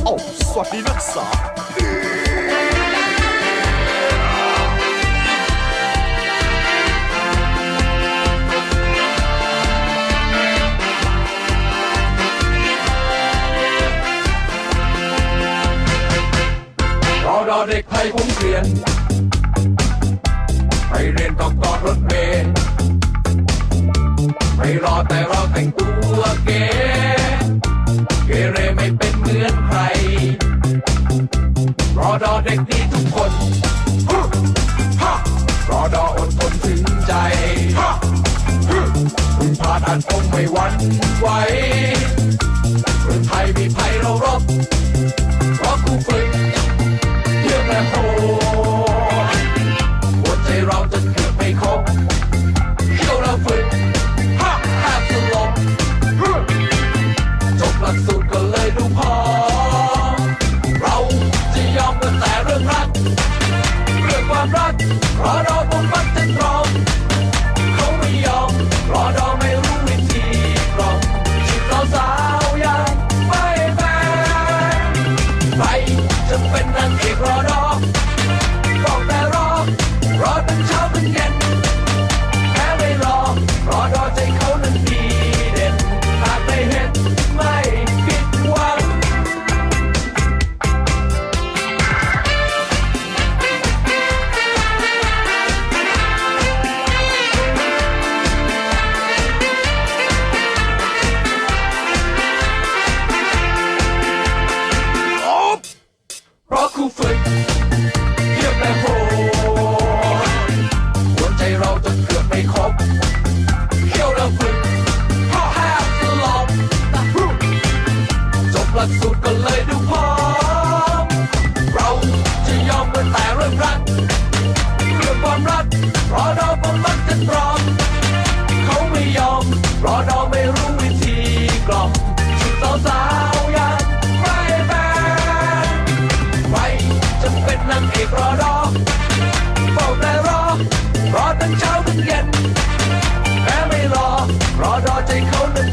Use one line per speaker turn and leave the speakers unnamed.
โอ้าสวัสดีนักศึกษา
รอรอเด็กไทยผมเกลียน ไปเรียนต้อต่อรถเมล์ไม่รอแต่เราแต่งตัวเก๋ ดอเด็กดีทุกคนรอดออดทนถึงใจฮะฮึคุณพาดันคงไม่หวั่นไหวเมืองไทยมีภัยเรารบเพราะครูฝึกเยี่ยมและโหดหัวใจเราจนเกือบไม่ครบเที่ยวเราฝึกฮะแทบสลบจบหลักสูตรก็เลยดูพอ กร เยี่ยมและโหดหัวใจเราจนเกือบไม่ครบเขี้ยวและฝึกเพราะแทบสลบจบหลักสูตรก็เลยดู Cold.